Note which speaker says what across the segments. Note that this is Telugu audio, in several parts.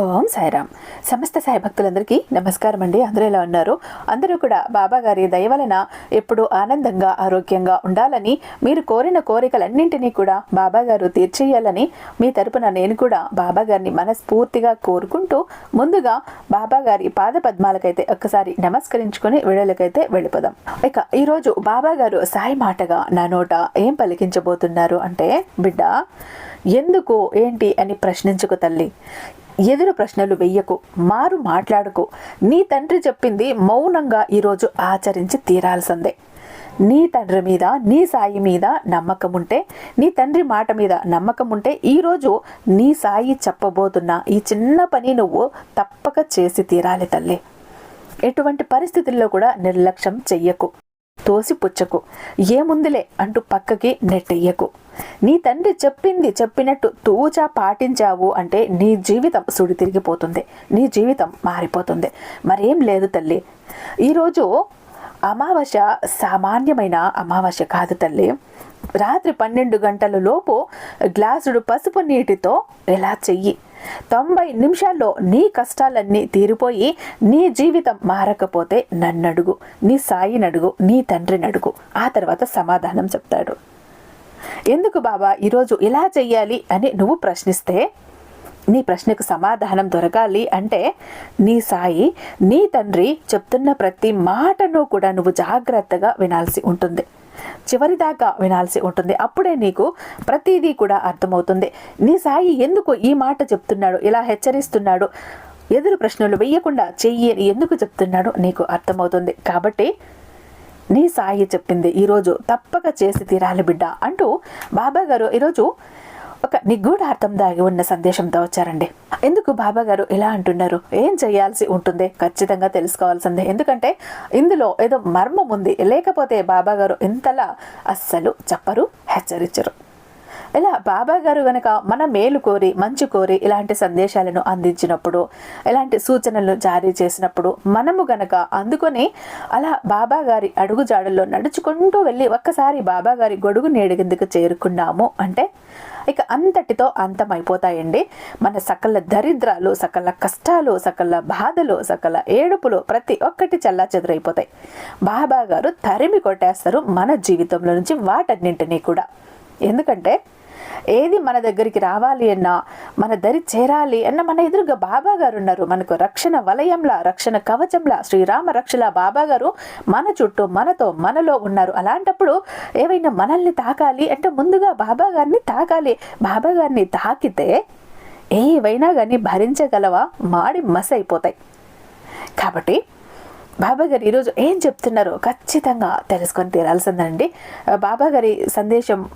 Speaker 1: ఓం సాయిరామ్. సమస్త సాయి భక్తులందరికీ నమస్కారం అండి అందరూ ఎలా ఉన్నారు? అందరూ కూడా బాబా గారి దయ వలన ఎప్పుడూ ఆనందంగా ఆరోగ్యంగా ఉండాలని మీరు కోరిన కోరికలన్నింటినీ కూడా బాబా గారు తీర్చేయాలని మీ తరపున నేను కూడా బాబా గారిని మనస్ఫూర్తిగా కోరుకుంటూ ముందుగా బాబా గారి పాద పద్మాలకైతే ఒక్కసారి నమస్కరించుకుని వీడియోలకైతే వెళ్ళిపోదాం. ఇక ఈరోజు బాబా గారు సాయి మాటగా నా నోట ఏం పలికించబోతున్నారు అంటే బిడ్డ ఎందుకు ఏంటి అని ప్రశ్నించుకు తల్లి. ఎదురు ప్రశ్నలు వెయ్యకు మారు మాట్లాడకు. నీ తండ్రి చెప్పింది మౌనంగా ఈరోజు ఆచరించి తీరాల్సిందే. నీ తండ్రి మీద నీ సాయి మీద నమ్మకం ఉంటే నీ తండ్రి మాట మీద నమ్మకం ఉంటే ఈరోజు నీ సాయి చెప్పబోతున్న ఈ చిన్న పని నువ్వు తప్పక చేసి తీరాలి తల్లి. ఎటువంటి పరిస్థితుల్లో కూడా నిర్లక్ష్యం చెయ్యకు తోసిపుచ్చకు. ఏముందిలే అంటూ పక్కకి నెట్టెయ్యకు నీ తండ్రి చెప్పింది చెప్పినట్టు తూచా పాటించావు అంటే నీ జీవితం సుడి తిరిగిపోతుంది నీ జీవితం మారిపోతుంది. మరేం లేదు తల్లి. ఈరోజు అమావాస్య సామాన్యమైన అమావాస్య కాదు తల్లి. రాత్రి పన్నెండు గంటల లోపు గ్లాసుడు పసుపు నీటితో ఎలా చెయ్యి? తొంభై నిమిషాల్లో నీ కష్టాలన్నీ తీరిపోయి నీ జీవితం మారకపోతే నన్నడుగు నీ సాయినడుగు నీ తండ్రినడుగు. ఆ తర్వాత సమాధానం చెప్తాడు. ఎందుకు బాబా? ఈరోజు ఇలా చెయ్యాలి అని నువ్వు ప్రశ్నిస్తే నీ ప్రశ్నకు సమాధానం దొరకాలి అంటే నీ సాయి నీ తండ్రి చెప్తున్న ప్రతి మాటను కూడా నువ్వు జాగ్రత్తగా వినాల్సి ఉంటుంది. చివరిదాకా వినాల్సి ఉంటుంది. అప్పుడే నీకు ప్రతిదీ కూడా అర్థమవుతుంది. నీ సాయి ఎందుకు ఈ మాట చెప్తున్నాడు? ఇలా హెచ్చరిస్తున్నాడు? ఎదురు ప్రశ్నలు వేయకుండా చెయ్యి ఎందుకు చెప్తున్నాడు? నీకు అర్థమవుతుంది. కాబట్టి నీ సాయి చెప్పింది. ఈరోజు తప్పక చేసి తీరాలి బిడ్డ అంటూ బాబా గారు ఈరోజు ఒక నిగూఢార్థం దాగి ఉన్న సందేశంతో వచ్చారండి. ఎందుకు బాబా గారు ఇలా అంటున్నారు? ఏం చేయాల్సి ఉంటుంది? ఖచ్చితంగా తెలుసుకోవాల్సిందే. ఎందుకంటే ఇందులో ఏదో మర్మం ఉంది. లేకపోతే బాబా గారు ఇంతలా అస్సలు చెప్పరు హెచ్చరించరు. ఇలా బాబా గారు గనక మన మేలు కోరి మంచు కోరి ఇలాంటి సందేశాలను అందించినప్పుడు ఇలాంటి సూచనలు జారీ చేసినప్పుడు మనము గనక అందుకొని అలా బాబా గారి అడుగు జాడల్లో నడుచుకుంటూ వెళ్ళి ఒక్కసారి బాబా గారి గొడుగు నేడిగిందుకు చేరుకున్నాము అంటే ఇక అంతటితో అంతమైపోతాయండి. మన సకల దరిద్రాలు సకల కష్టాలు సకల బాధలు సకల ఏడుపులు ప్రతి ఒక్కటి చల్లా చెదరైపోతాయి. బాబా గారు తరిమి కొట్టేస్తారు మన జీవితంలో నుంచి వాటన్నింటినీ కూడా. ఎందుకంటే ఏది మన దగ్గరికి రావాలి అన్నా మన దరి చేరాలి అన్న మన ఎదురుగా బాబా గారు ఉన్నారు. మనకు రక్షణ వలయంలా రక్షణ కవచంలా శ్రీరామ రక్షల బాబా గారు మన చుట్టూ మనతో మనలో ఉన్నారు. అలాంటప్పుడు ఏవైనా మనల్ని తాకాలి అంటే ముందుగా బాబా గారిని తాకాలి. బాబా గారిని తాకితే ఏవైనా కానీ భరించగలవా? మాడి మస్ అయిపోతాయి. కాబట్టి బాబా గారు ఈరోజు ఏం చెప్తున్నారో ఖచ్చితంగా తెలుసుకొని తీరాల్సిందండి. బాబా గారి సందేశం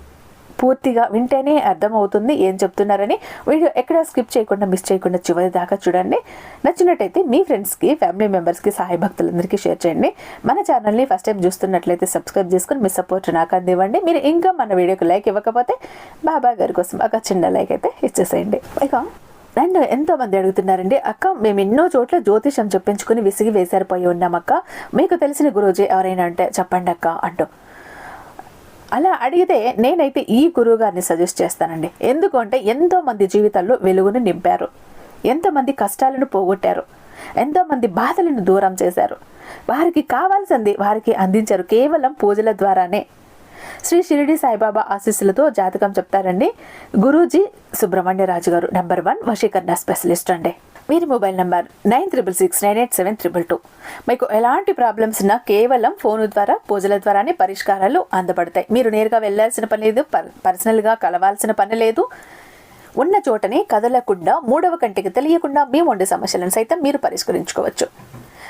Speaker 1: పూర్తిగా వింటేనే అర్థమవుతుంది ఏం చెప్తున్నారని. వీడియో ఎక్కడ స్కిప్ చేయకుండా మిస్ చేయకుండా చివరి దాకా చూడండి. నచ్చినట్టయితే మీ ఫ్రెండ్స్కి ఫ్యామిలీ మెంబర్స్కి సాయి భక్తులందరికీ షేర్ చేయండి. మన ఛానల్ని ఫస్ట్ టైం చూస్తున్నట్లయితే సబ్స్క్రైబ్ చేసుకుని మీ సపోర్ట్ నాకు అందివ్వండి. మీరు ఇంకా మన వీడియోకి లైక్ ఇవ్వకపోతే బాబా గారి కోసం ఒక చిన్న లైక్ అయితే ఇచ్చేసేయండి. ఇక అండ్ ఎంతోమంది అడుగుతున్నారండి అక్క మేము ఎన్నో చోట్ల జ్యోతిషం చెప్పించుకుని విసిగి వేసారిపోయి ఉన్నాం అక్క మీకు తెలిసిన గురూజీ ఎవరైనా అంటే చెప్పండి అక్క అంటూ. అలా అడిగితే నేనైతే ఈ గురువు గారిని సజెస్ట్ చేస్తానండి. ఎందుకంటే ఎంతో మంది జీవితాల్లో వెలుగును నింపారు. ఎంతోమంది కష్టాలను పోగొట్టారు. ఎంతోమంది బాధలను దూరం చేశారు. వారికి కావాల్సింది వారికి అందించారు. కేవలం పూజల ద్వారానే. శ్రీ షిరిడి సాయిబాబా ఆశీస్సులతో జాతకం చెప్తారండి. గురూజీ సుబ్రహ్మణ్యరాజు గారు నెంబర్ వన్ వశీకరణ స్పెషలిస్ట్ అండి. వీరి mobile number nine triple six nine eight seven triple two. మీకు ఎలాంటి ప్రాబ్లమ్స్ ఉన్నా కేవలం ఫోన్ ద్వారా పూజల ద్వారానే పరిష్కారాలు అందబడతాయి. మీరు నేరుగా వెళ్ళాల్సిన పని లేదు పర్సనల్గా కలవాల్సిన పని లేదు. ఉన్న చోటనే కదలకుండా మూడవ కంటికి తెలియకుండా మీ ఉండే సమస్యలను సైతం మీరు పరిష్కరించుకోవచ్చు.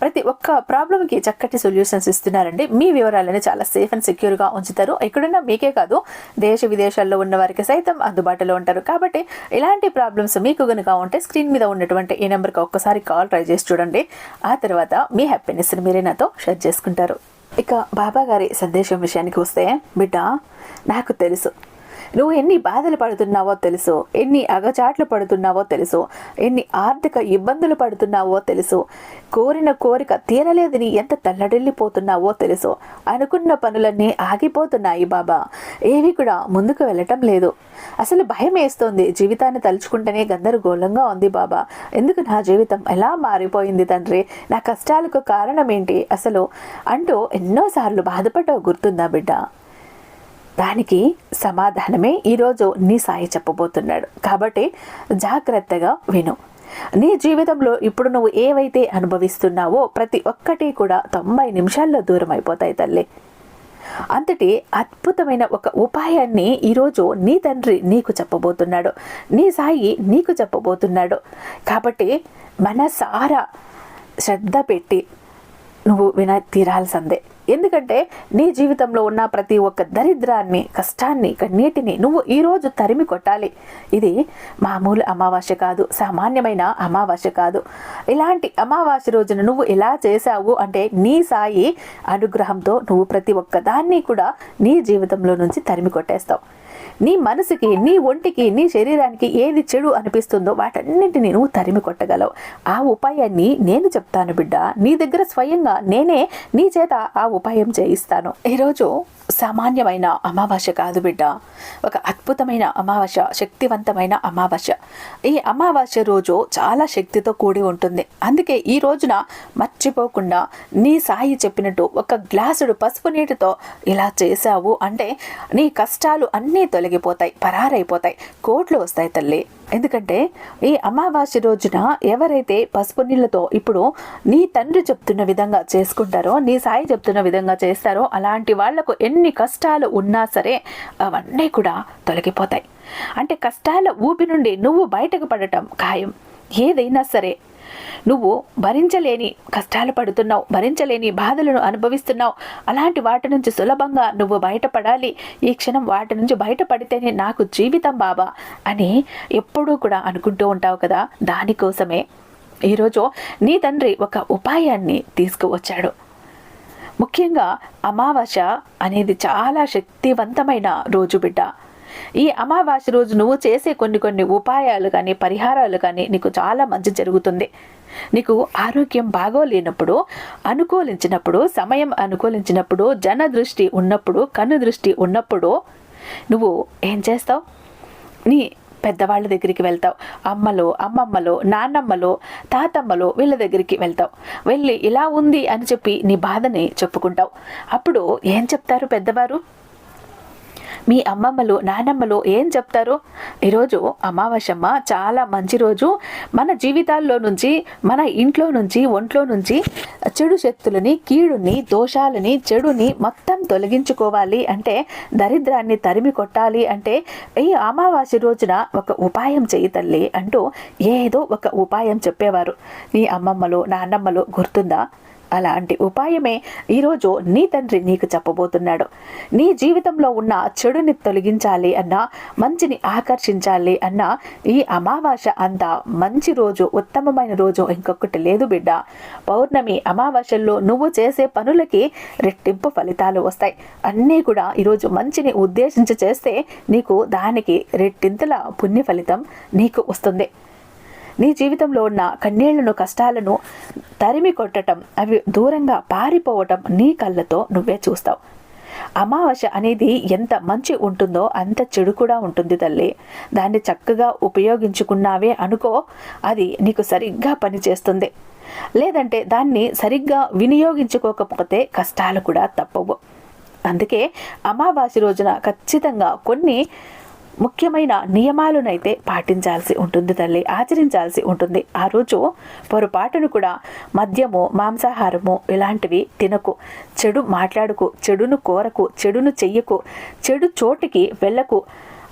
Speaker 1: ప్రతి ఒక్క ప్రాబ్లంకి చక్కటి సొల్యూషన్స్ ఇస్తున్నారండి. మీ వివరాలను చాలా సేఫ్ అండ్ సెక్యూర్గా ఉంచుతారు. ఎక్కడున్నా మీకే కాదు దేశ విదేశాల్లో ఉన్న వారికి సైతం అందుబాటులో ఉంటారు. కాబట్టి ఇలాంటి ప్రాబ్లమ్స్ మీకు కనుక ఉంటే స్క్రీన్ మీద ఉన్నటువంటి ఈ నెంబర్కి ఒక్కసారి కాల్ ట్రై చేసి చూడండి. ఆ తర్వాత మీ హ్యాపీనెస్ని మీరే నాతో షేర్ చేసుకుంటారు. ఇక బాబా గారి సందేశం విషయానికి వస్తే బిడ్డ నాకు తెలుసు. నువ్వు ఎన్ని బాధలు పడుతున్నావో తెలుసు ఎన్ని అగచాట్లు పడుతున్నావో తెలుసు ఎన్ని ఆర్థిక ఇబ్బందులు పడుతున్నావో తెలుసు. కోరిన కోరిక తీరలేదని ఎంత తల్లడిల్లిపోతున్నావో తెలుసు. అనుకున్న పనులన్నీ ఆగిపోతున్నాయి బాబా. ఏవి కూడా ముందుకు వెళ్ళటం లేదు. అసలు భయం వేస్తోంది. జీవితాన్ని తలుచుకుంటేనే గందరగోళంగా ఉంది బాబా. ఎందుకు నా జీవితం ఎలా మారిపోయింది తండ్రి? నా కష్టాలకు కారణం ఏంటి? అసలు అంటూ ఎన్నోసార్లు బాధపడ్డావు గుర్తుందా బిడ్డ? దానికి సమాధానమే ఈరోజు నీ సాయి చెప్పబోతున్నాడు. కాబట్టి జాగ్రత్తగా విను. నీ జీవితంలో ఇప్పుడు నువ్వు ఏవైతే అనుభవిస్తున్నావో ప్రతి ఒక్కటి కూడా తొంభై నిమిషాల్లో దూరం అయిపోతాయి తల్లి. అంతటి అద్భుతమైన ఒక ఉపాయాన్ని ఈరోజు నీ తండ్రి నీకు చెప్పబోతున్నాడు. నీ సాయి నీకు చెప్పబోతున్నాడు. కాబట్టి మనసారా శ్రద్ధ పెట్టి నువ్వు విన తీరాల్సిందే. ఎందుకంటే నీ జీవితంలో ఉన్న ప్రతి ఒక్క దరిద్రాన్ని కష్టాన్ని కన్నీటిని నువ్వు ఈరోజు తరిమి కొట్టాలి. ఇది మామూలు అమావాస్య కాదు సామాన్యమైన అమావాస్య కాదు. ఇలాంటి అమావాస్య రోజున నువ్వు ఎలా చేశావు అంటే నీ సాయి అనుగ్రహంతో నువ్వు ప్రతి ఒక్కదాన్ని కూడా నీ జీవితంలో నుంచి తరిమి కొట్టేస్తావు. నీ మనసుకి నీ ఒంటికి నీ శరీరానికి ఏది చెడు అనిపిస్తుందో వాటన్నింటినీ నువ్వు తరిమి కొట్టగలవు. ఆ ఉపాయాన్ని నేను చెప్తాను బిడ్డ. నీ దగ్గర స్వయంగా నేనే నీ చేత ఆ ఉపాయం చేయిస్తాను. ఈరోజు సామాన్యమైన అమావాస్య కాదు బిడ్డ. ఒక అద్భుతమైన అమావాస్య శక్తివంతమైన అమావాస్య. ఈ అమావాస్య రోజు చాలా శక్తితో కూడి ఉంటుంది. అందుకే ఈ రోజున మర్చిపోకుండా నీ సాయి చెప్పినట్టు ఒక గ్లాసుడు పసుపు నీటితో ఇలా చేశావు అంటే నీ కష్టాలు అన్నీ తొలగిపోతాయి పరారైపోతాయి కోట్లు వస్తాయి తల్లి. ఎందుకంటే ఈ అమావాస్య రోజున ఎవరైతే పసుపు నీళ్ళతో ఇప్పుడు నీ తండ్రి చెప్తున్న విధంగా చేసుకుంటారో నీ సాయి చెప్తున్న విధంగా చేస్తారో అలాంటి వాళ్ళకు ఎన్ని కష్టాలు ఉన్నా సరే అవన్నీ కూడా తొలగిపోతాయి. అంటే కష్టాల ఊపి నుండి నువ్వు బయటకు పడటం ఖాయం. ఏదైనా సరే నువ్వు భరించలేని కష్టాలు పడుతున్నావు భరించలేని బాధలను అనుభవిస్తున్నావు. అలాంటి వాటి నుంచి సులభంగా నువ్వు బయటపడాలి. ఈ క్షణం వాటి నుంచి బయటపడితేనే నాకు జీవితం బాబా అని ఎప్పుడూ కూడా అనుకుంటూ ఉంటావు కదా. దానికోసమే ఈరోజు నీ తండ్రి ఒక ఉపాయాన్ని తీసుకువచ్చాడు. ముఖ్యంగా అమావాస్య అనేది చాలా శక్తివంతమైన రోజు బిడ్డ. ఈ అమావాస్య రోజు నువ్వు చేసే కొన్ని కొన్ని ఉపాయాలు కానీ పరిహారాలు కానీ నీకు చాలా మంచి జరుగుతుంది. నీకు ఆరోగ్యం బాగోలేనప్పుడు అనుకూలించినప్పుడు సమయం అనుకూలించినప్పుడు జన దృష్టి ఉన్నప్పుడు కన్ను దృష్టి ఉన్నప్పుడు నువ్వు ఏం చేస్తావు? నీ పెద్దవాళ్ళ దగ్గరికి వెళ్తావు. అమ్మలో అమ్మమ్మలో నాన్నమ్మలో తాతమ్మలో వీళ్ళ దగ్గరికి వెళ్తావు. వెళ్ళి ఇలా ఉంది అని చెప్పి నీ బాధని చెప్పుకుంటావు. అప్పుడు ఏం చెప్తారు పెద్దవారు? మీ అమ్మమ్మలు నానమ్మలు ఏం చెప్తారు? ఈరోజు అమావాస్యమ్మ చాలా మంచి రోజు. మన జీవితాల్లో నుంచి మన ఇంట్లో నుంచి ఒంట్లో నుంచి చెడు శక్తులని కీడుని దోషాలని చెడుని మొత్తం తొలగించుకోవాలి. అంటే దరిద్రాన్ని తరిమి కొట్టాలి. అంటే ఈ అమావాస్య రోజున ఒక ఉపాయం చేయి తల్లి అంటూ ఏదో ఒక ఉపాయం చెప్పేవారు. నీ అమ్మమ్మలు నాన్నమ్మలు గుర్తుందా? అలాంటి ఉపాయమే ఈరోజు నీ తండ్రి నీకు చెప్పబోతున్నాడు. నీ జీవితంలో ఉన్న చెడుని తొలగించాలి అన్నా మంచిని ఆకర్షించాలి అన్నా ఈ అమావాస్య అంత మంచి రోజు ఉత్తమమైన రోజు ఇంకొకటి లేదు బిడ్డ. పౌర్ణమి అమావాస్యల్లో నువ్వు చేసే పనులకి రెట్టింపు ఫలితాలు వస్తాయి. అన్నీ కూడా ఈరోజు మంచిని ఉద్దేశించి చేస్తే నీకు దానికి రెట్టింతల పుణ్య ఫలితం నీకు వస్తుంది. నీ జీవితంలో ఉన్న కన్నీళ్ళను కష్టాలను తరిమి కొట్టడం అవి దూరంగా పారిపోవటం నీ కళ్ళతో నువ్వే చూస్తావు. అమావాస్య అనేది ఎంత మంచి ఉంటుందో అంత చెడు కూడా ఉంటుంది తల్లి. దాన్ని చక్కగా ఉపయోగించుకున్నావే అనుకో అది నీకు సరిగ్గా పనిచేస్తుంది. లేదంటే దాన్ని సరిగ్గా వినియోగించుకోకపోతే కష్టాలు కూడా తప్పవు. అందుకే అమావాస్య రోజున ఖచ్చితంగా కొన్ని ముఖ్యమైన నియమాలనైతే పాటించాల్సి ఉంటుంది తల్లి ఆచరించాల్సి ఉంటుంది. ఆ రోజు పొరపాటును కూడా మద్యము మాంసాహారము ఇలాంటివి తినకు చెడు మాట్లాడుకు చెడును కోరకు చెడును చెయ్యకు చెడు చోటికి వెళ్ళకు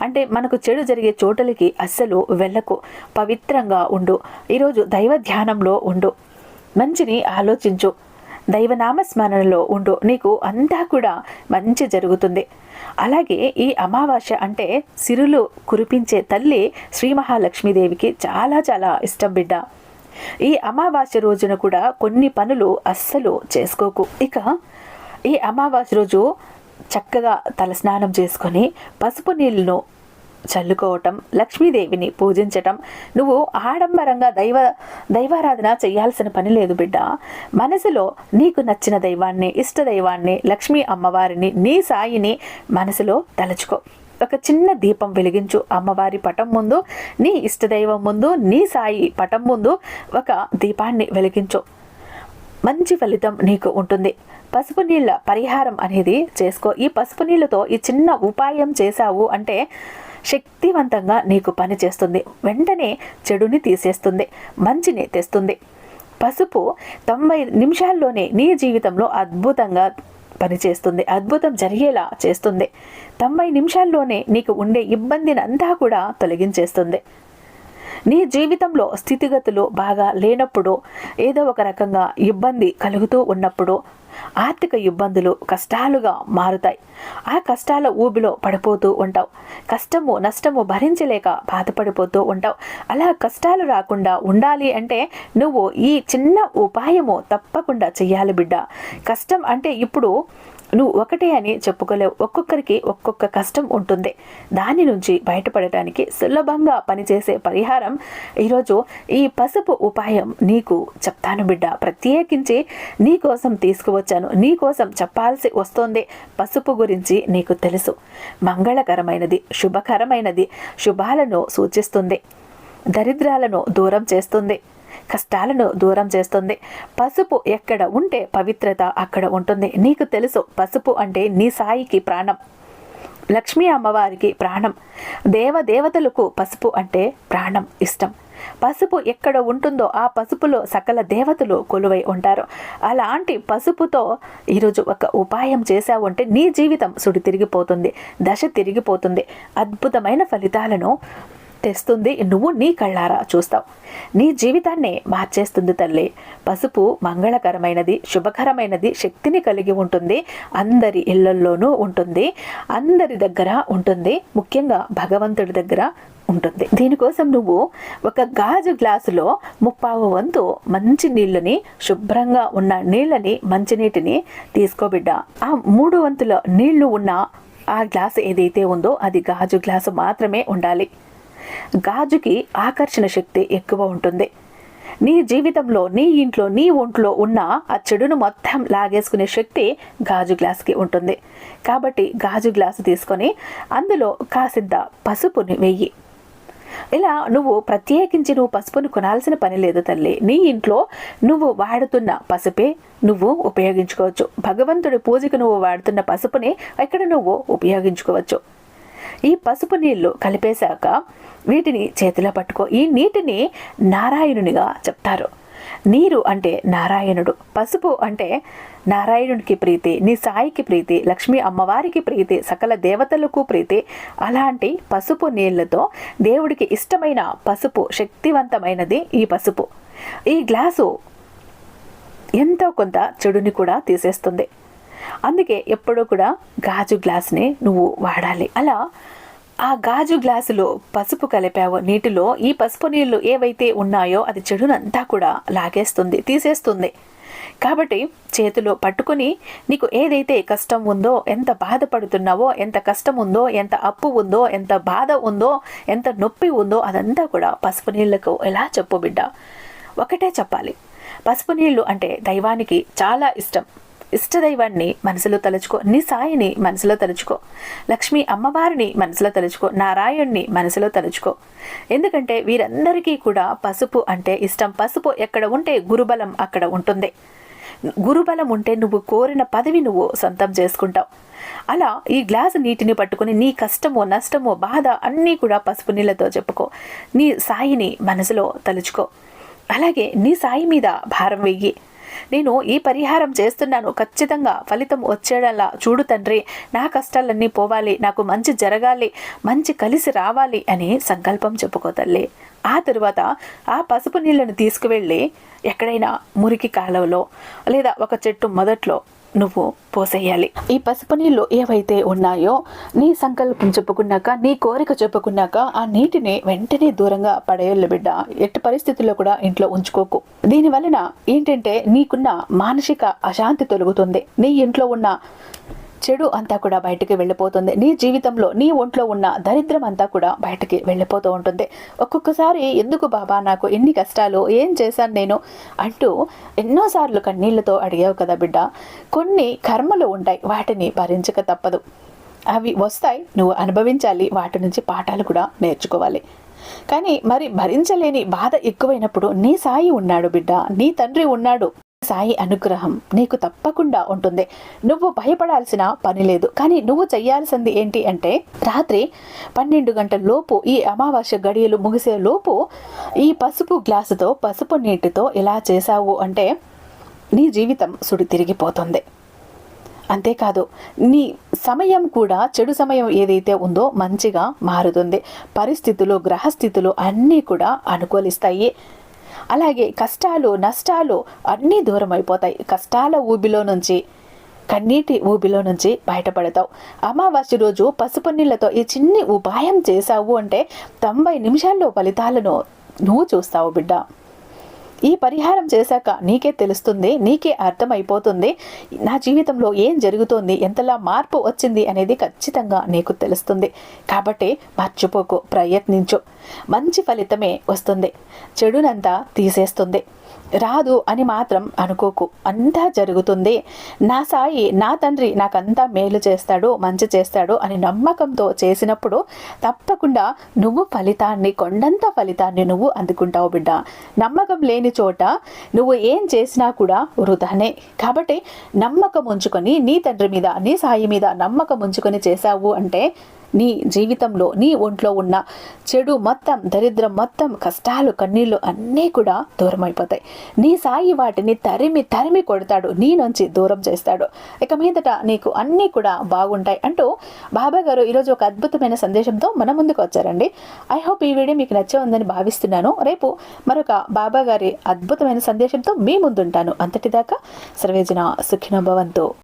Speaker 1: అంటే మనకు చెడు జరిగే చోటలకి అస్సలు వెళ్ళకు పవిత్రంగా ఉండు. ఈరోజు దైవ ధ్యానంలో ఉండు. మంచిని ఆలోచించు. దైవనామస్మరణలో ఉండు. నీకు అంతా కూడా మంచి జరుగుతుంది. అలాగే ఈ అమావాస్య అంటే సిరులు కురిపించే తల్లి శ్రీ మహాలక్ష్మీదేవికి చాలా చాలా ఇష్టం బిడ్డ. ఈ అమావాస్య రోజున కూడా కొన్ని పనులు అస్సలు చేసుకోకు. ఇక ఈ అమావాస్య రోజు చక్కగా తలస్నానం చేసుకొని పసుపు నీళ్ళను చల్లుకోవటం లక్ష్మీదేవిని పూజించటం. నువ్వు ఆడంబరంగా దైవ దైవారాధన చేయాల్సిన పని లేదు బిడ్డ. మనసులో నీకు నచ్చిన దైవాన్ని ఇష్ట దైవాన్ని లక్ష్మీ అమ్మవారిని నీ సాయిని మనసులో తలుచుకో. ఒక చిన్న దీపం వెలిగించు అమ్మవారి పటం ముందు నీ ఇష్టదైవం ముందు నీ సాయి పటం ముందు ఒక దీపాన్ని వెలిగించు. మంచి ఫలితం నీకు ఉంటుంది. పసుపు నీళ్ళ పరిహారం అనేది చేసుకో. ఈ పసుపు నీళ్ళతో ఈ చిన్న ఉపాయం చేశావు అంటే శక్తివంతంగా నీకు పనిచేస్తుంది వెంటనే చెడుని తీసేస్తుంది. మంచిని తెస్తుంది. పసుపు తొంభై నిమిషాల్లోనే నీ జీవితంలో అద్భుతంగా పనిచేస్తుంది. అద్భుతం జరిగేలా చేస్తుంది. తొంభై నిమిషాల్లోనే నీకు ఉండే ఇబ్బందిని అంతా కూడా తొలగించేస్తుంది. నీ జీవితంలో స్థితిగతులు బాగా లేనప్పుడు ఏదో ఒక రకంగా ఇబ్బంది కలుగుతూ ఉన్నప్పుడు ఆర్థిక ఇబ్బందులు కష్టాలుగా మారుతాయి. ఆ కష్టాల ఊబిలో పడిపోతూ ఉంటావు. కష్టము నష్టము భరించలేక బాధపడిపోతూ ఉంటావు. అలా కష్టాలు రాకుండా ఉండాలి అంటే నువ్వు ఈ చిన్న ఉపాయము తప్పకుండా చెయ్యాలి బిడ్డ. కష్టం అంటే ఇప్పుడు నువ్వు ఒకటే అని చెప్పుకోలేవు. ఒక్కొక్కరికి ఒక్కొక్క కష్టం ఉంటుంది. దాని నుంచి బయటపడటానికి సులభంగా పనిచేసే పరిహారం ఈరోజు ఈ పసుపు ఉపాయం నీకు చెప్తాను బిడ్డ. ప్రత్యేకించి నీ కోసం తీసుకువచ్చాను. నీ కోసం చెప్పాల్సి వస్తోంది. పసుపు గురించి నీకు తెలుసు. మంగళకరమైనది శుభకరమైనది శుభాలను సూచిస్తుంది. దరిద్రాలను దూరం చేస్తుంది. కష్టాలను దూరం చేస్తుంది. పసుపు ఎక్కడ ఉంటే పవిత్రత అక్కడ ఉంటుంది. నీకు తెలుసు పసుపు అంటే నీ సాయికి ప్రాణం. లక్ష్మీ అమ్మవారికి ప్రాణం. దేవదేవతలకు పసుపు అంటే ప్రాణం ఇష్టం. పసుపు ఎక్కడ ఉంటుందో ఆ పసుపులో సకల దేవతలు కొలువై ఉంటారు. అలాంటి పసుపుతో ఈరోజు ఒక ఉపాయం చేశావంటే నీ జీవితం సుడి తిరిగిపోతుంది దశ తిరిగిపోతుంది. అద్భుతమైన ఫలితాలను తెస్తుంది నువ్వు నీ కళ్ళారా చూస్తావు. నీ జీవితాన్నే మార్చేస్తుంది తల్లి. పసుపు మంగళకరమైనది శుభకరమైనది శక్తిని కలిగి ఉంటుంది అందరి ఇళ్ళల్లోనూ ఉంటుంది అందరి దగ్గర ఉంటుంది ముఖ్యంగా భగవంతుడి దగ్గర ఉంటుంది. దీనికోసం నువ్వు ఒక గాజు గ్లాసులో ముప్పావు వంతు మంచి నీళ్ళని శుభ్రంగా ఉన్న నీళ్ళని మంచినీటిని తీసుకోబిడ్డ ఆ మూడు వంతుల నీళ్ళు ఉన్న ఆ గ్లాసు ఏదైతే ఉందో అది గాజు గ్లాసు మాత్రమే ఉండాలి. గాజుకి ఆకర్షణ శక్తి ఎక్కువ ఉంటుంది. నీ జీవితంలో నీ ఇంట్లో నీ ఒంట్లో ఉన్న ఆ చెడును మొత్తం లాగేసుకునే శక్తి గాజు గ్లాస్కి ఉంటుంది. కాబట్టి గాజు గ్లాసు తీసుకొని అందులో కాసిద్ద పసుపుని వెయ్యి ఇలా నువ్వు ప్రత్యేకించి నువ్వు పసుపును కొనాల్సిన పని లేదు తల్లి. నీ ఇంట్లో నువ్వు వాడుతున్న పసుపే నువ్వు ఉపయోగించుకోవచ్చు. భగవంతుడి పూజకు నువ్వు వాడుతున్న పసుపుని ఇక్కడ నువ్వు ఉపయోగించుకోవచ్చు. ఈ పసుపు నీళ్ళు కలిపేశాక వీటిని చేతిలో పట్టుకో. ఈ నీటిని నారాయణునిగా చెప్తారు. నీరు అంటే నారాయణుడు. పసుపు అంటే నారాయణుడికి ప్రీతి నీ సాయికి ప్రీతి లక్ష్మీ అమ్మవారికి ప్రీతి సకల దేవతలకు ప్రీతి. అలాంటి పసుపు నీళ్ళతో దేవుడికి ఇష్టమైన పసుపు శక్తివంతమైనది ఈ పసుపు. ఈ గ్లాసు ఎంతో కొంత చెడుని కూడా తీసేస్తుంది. అందుకే ఎప్పుడూ కూడా గాజు గ్లాస్ని నువ్వు వాడాలి. అలా ఆ గాజు గ్లాసులో పసుపు కలిపావో నీటిలో ఈ పసుపు నీళ్ళు ఏవైతే ఉన్నాయో అది చెడునంతా కూడా లాగేస్తుంది తీసేస్తుంది. కాబట్టి చేతిలో పట్టుకుని నీకు ఏదైతే కష్టం ఉందో ఎంత బాధపడుతున్నావో ఎంత కష్టం ఉందో ఎంత అప్పు ఉందో ఎంత బాధ ఉందో ఎంత నొప్పి ఉందో అదంతా కూడా పసుపు నీళ్ళకు ఎలా చెప్పు బిడ్డ? ఒకటే చెప్పాలి. పసుపు నీళ్ళు అంటే దైవానికి చాలా ఇష్టం. ఇష్టదైవాన్ని మనసులో తలుచుకో నీ సాయిని మనసులో తలుచుకో లక్ష్మీ అమ్మవారిని మనసులో తలుచుకో నారాయణ్ణి మనసులో తలుచుకో. ఎందుకంటే వీరందరికీ కూడా పసుపు అంటే ఇష్టం. పసుపు ఎక్కడ ఉంటే గురుబలం అక్కడ ఉంటుంది. గురుబలం ఉంటే నువ్వు కోరిన పదవి నువ్వు సొంతం చేసుకుంటావు. అలా ఈ గ్లాసు నీటిని పట్టుకుని నీ కష్టమో నష్టమో బాధ అన్నీ కూడా పసుపు నీళ్ళతో చెప్పుకో. నీ సాయిని మనసులో తలుచుకో. అలాగే నీ సాయి మీద భారం వెయ్యి. నేను ఈ పరిహారం చేస్తున్నాను. ఖచ్చితంగా ఫలితం వచ్చేడలా చూడు తండ్రి. నా కష్టాలన్నీ పోవాలి. నాకు మంచి జరగాలి. మంచి కలిసి రావాలి అని సంకల్పం చెప్పుకో తల్లి. ఆ తరువాత ఆ పసుపు నీళ్ళను తీసుకువెళ్ళి ఎక్కడైనా మురికి కాలువలో లేదా ఒక చెట్టు మొదట్లో నువ్వు పోసేయాలి. ఈ పసుపు నీళ్ళు ఏవైతే ఉన్నాయో నీ సంకల్పం చెప్పుకున్నాక నీ కోరిక చెప్పుకున్నాక ఆ నీటిని వెంటనే దూరంగా పడేయాలి బిడ్డ. ఎట్టి పరిస్థితుల్లో కూడా ఇంట్లో ఉంచుకోకు. దీని వలన ఏంటంటే నీకున్న మానసిక అశాంతి తొలుగుతుంది. నీ ఇంట్లో ఉన్న చెడు అంతా కూడా బయటికి వెళ్ళిపోతుంది. నీ జీవితంలో నీ ఒంట్లో ఉన్న దరిద్రం అంతా కూడా బయటికి వెళ్ళిపోతూ ఉంటుంది. ఒక్కొక్కసారి ఎందుకు బాబా నాకు ఎన్ని కష్టాలు ఏం చేశాను నేను? అంటూ ఎన్నోసార్లు కన్నీళ్ళతో అడిగావు కదా బిడ్డ. కొన్ని కర్మలు ఉంటాయి వాటిని భరించక తప్పదు. అవి వస్తాయి నువ్వు అనుభవించాలి వాటి నుంచి పాఠాలు కూడా నేర్చుకోవాలి. కానీ మరి భరించలేని బాధ ఎక్కువైనప్పుడు నీ సాయి ఉన్నాడు బిడ్డ నీ తండ్రి ఉన్నాడు. సాయి అనుగ్రహం నీకు తప్పకుండా ఉంటుంది. నువ్వు భయపడాల్సిన పని లేదు. కానీ నువ్వు చేయాల్సింది ఏంటి అంటే రాత్రి పన్నెండు గంటల లోపు ఈ అమావాస్య గడియలు ముగిసే లోపు ఈ పసుపు గ్లాసుతో పసుపు నీటితో ఇలా చేశావు అంటే నీ జీవితం సుడి తిరిగిపోతుంది. అంతేకాదు నీ సమయం కూడా చెడు సమయం ఏదైతే ఉందో మంచిగా మారుతుంది. పరిస్థితులు గ్రహస్థితులు అన్నీ కూడా అనుకూలిస్తాయి. అలాగే కష్టాలు నష్టాలు అన్నీ దూరం అయిపోతాయి. కష్టాల ఊబిలో నుంచి కన్నీటి ఊబిలో నుంచి బయటపడతావు. అమావాస్య రోజు పసుపు నీళ్ళతో ఈ చిన్ని ఉపాయం చేశావు అంటే తొంభై నిమిషాల్లో ఫలితాలను నువ్వు చూస్తావు బిడ్డ. ఈ పరిహారం చేశాక నీకే తెలుస్తుంది నీకే అర్థమైపోతుంది నా జీవితంలో ఏం జరుగుతోంది ఎంతలా మార్పు వచ్చింది అనేది ఖచ్చితంగా నీకు తెలుస్తుంది. కాబట్టి మర్చిపోకు ప్రయత్నించు. మంచి ఫలితమే వస్తుంది. చెడునంతా తీసేస్తుంది. రాదు అని మాత్రం అనుకోకు. అంతా జరుగుతుంది. నా సాయి నా తండ్రి నాకంతా మేలు చేస్తాడు మంచి చేస్తాడు అని నమ్మకంతో చేసినప్పుడు తప్పకుండా నువ్వు ఫలితాన్ని కొండంత ఫలితాన్ని నువ్వు అందుకుంటావు బిడ్డ. నమ్మకం లేని లేని చోట నువ్వు ఏం చేసినా కూడా వృధానే. కాబట్టి నమ్మకం ఉంచుకొని నీ తండ్రి మీద నీ సాయి మీద నమ్మకం ఉంచుకొని చేశావు అంటే నీ జీవితంలో నీ ఒంట్లో ఉన్న చెడు మొత్తం దరిద్రం మొత్తం కష్టాలు కన్నీళ్ళు అన్నీ కూడా దూరం అయిపోతాయి నీ సాయి వాటిని తరిమి తరిమి కొడతాడు నీ నుంచి దూరం చేస్తాడు. ఇక మీదట నీకు అన్నీ కూడా బాగుంటాయి అంటూ బాబా గారు ఈరోజు ఒక అద్భుతమైన సందేశంతో మన ముందుకు వచ్చారండి. ఐ హోప్ ఈ వీడియో మీకు నచ్చే ఉందని భావిస్తున్నాను. రేపు మరొక బాబా గారి అద్భుతమైన సందేశంతో మీ ముందుంటాను. అంతటిదాకా సర్వేజన సుఖినోభవంతో.